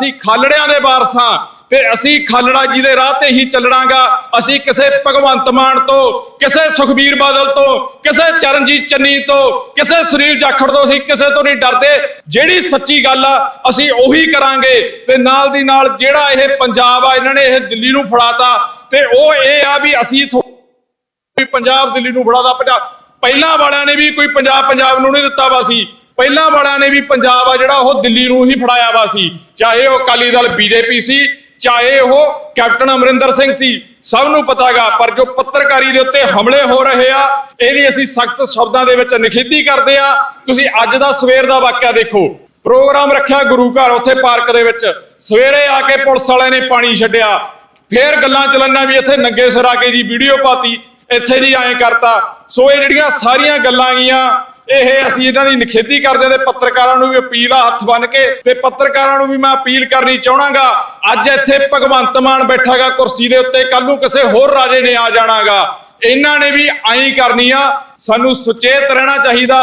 ਅਸੀਂ ਖਾਲੜਿਆਂ ਦੇ ਵਾਰਸਾਂ ਤੇ ਅਸੀਂ ਖਾਲੜਾ ਜੀ ਦੇ ਰਾਹ ਤੇ ਹੀ ਚੱਲਣਾਗਾ। ਅਸੀਂ ਕਿਸੇ ਭਗਵੰਤ ਮਾਨ ਤੋਂ, ਕਿਸੇ ਸੁਖਬੀਰ ਬਾਦਲ ਤੋਂ, ਕਿਸੇ ਚਰਨਜੀਤ ਚੰਨੀ ਤੋਂ, ਕਿਸੇ ਸੁਨੀਲ ਜਾਖੜ ਤੋਂ ਅਸੀਂ ਕਿਸੇ ਤੋਂ ਨਹੀਂ ਡਰਦੇ। ਜਿਹੜੀ ਸੱਚੀ ਗੱਲ ਆ, ਅਸੀਂ ਉਹੀ ਕਰਾਂਗੇ। ਤੇ ਨਾਲ ਦੀ ਨਾਲ ਜਿਹੜਾ ਇਹ ਪੰਜਾਬ ਆ, ਇਹਨਾਂ ਨੇ ਇਹ ਦਿੱਲੀ ਨੂੰ ਫੜਾਤਾ। ਤੇ ਉਹ ਇਹ ਆ ਵੀ ਅਸੀਂ ਪੰਜਾਬ ਦਿੱਲੀ ਨੂੰ ਫੜਾਦਾ ਪੰਜਾਬ ਪਹਿਲਾਂ ਵਾਲਿਆਂ ਨੇ ਵੀ ਕੋਈ ਪੰਜਾਬ ਪੰਜਾਬ ਨੂੰ ਨਹੀਂ ਦਿੱਤਾ ਵਾ ਸੀ। ਪਹਿਲਾਂ ਵਾਲਿਆਂ ਨੇ ਵੀ ਪੰਜਾਬ ਆ ਜਿਹੜਾ ਉਹ ਦਿੱਲੀ ਨੂੰ ਹੀ ਫੜਾਇਆ ਵਾ ਸੀ। ਚਾਹੇ ਉਹ ਅਕਾਲੀ ਦਲ ਬੀਜੇਪੀ ਸੀ, ਚਾਹੇ ਉਹ ਕੈਪਟਨ ਅਮਰਿੰਦਰ ਸਿੰਘ ਸੀ, ਸਭ ਨੂੰ ਪਤਾਗਾ ਪਰ ਜੋ ਪੱਤਰਕਾਰੀ ਦੇ ਉੱਤੇ ਹਮਲੇ ਹੋ ਰਹੇ ਆ, ਇਹਦੀ ਅਸੀਂ ਸਖਤ ਸ਼ਬਦਾਂ ਦੇ ਵਿੱਚ ਨਿਖੇਧੀ ਕਰਦੇ ਆ। ਤੁਸੀਂ ਅੱਜ ਦਾ ਸਵੇਰ ਦਾ ਵਾਕਿਆ ਦੇਖੋ। ਪ੍ਰੋਗਰਾਮ ਰੱਖਿਆ ਗੁਰੂ ਘਰ ਉੱਥੇ ਪਾਰਕ ਦੇ ਵਿੱਚ। ਸਵੇਰੇ ਆ ਕੇ ਪੁਲਿਸ ਵਾਲਿਆਂ ਨੇ ਪਾਣੀ ਛੱਡਿਆ। ਫੇਰ ਗੱਲਾਂ ਚੱਲਣਾ ਵੀ ਇੱਥੇ ਨੰਗੇ ਸਿਰ ਆ ਕੇ ਜੀ ਵੀਡੀਓ ਪਾਤੀ। ਇੱਥੇ ਜੀ ਐਂ ਕਰਤਾ। ਸੋ ਇਹ ਜਿਹੜੀਆਂ ਸਾਰੀਆਂ ਗੱਲਾਂ ਗਈਆਂ ਇਹ ਅਸੀਂ ਇਹਨਾਂ ਦੀ ਨਿਖੇਧੀ ਕਰਦੇ ਤੇ ਪੱਤਰਕਾਰਾਂ ਨੂੰ ਵੀ ਅਪੀਲ ਆ ਹੱਥ ਬੰਨ ਕੇ ਤੇ ਪੱਤਰਕਾਰਾਂ ਨੂੰ ਵੀ ਮੈਂ ਅਪੀਲ ਕਰਨੀ ਚਾਹਣਾਗਾ। ਅੱਜ ਇੱਥੇ ਭਗਵੰਤ ਮਾਨ ਬੈਠਾਗਾ ਕੁਰਸੀ ਦੇ ਉੱਤੇ ਕੱਲ ਨੂੰ ਕਿਸੇ ਹੋਰ ਰਾਜੇ ਨੇ ਆ ਜਾਣਾਗਾ। ਇਹਨਾਂ ਨੇ ਵੀ ਐਂ ਕਰਨੀ ਆ। ਸਾਨੂੰ ਸੁਚੇਤ ਰਹਿਣਾ ਚਾਹੀਦਾ।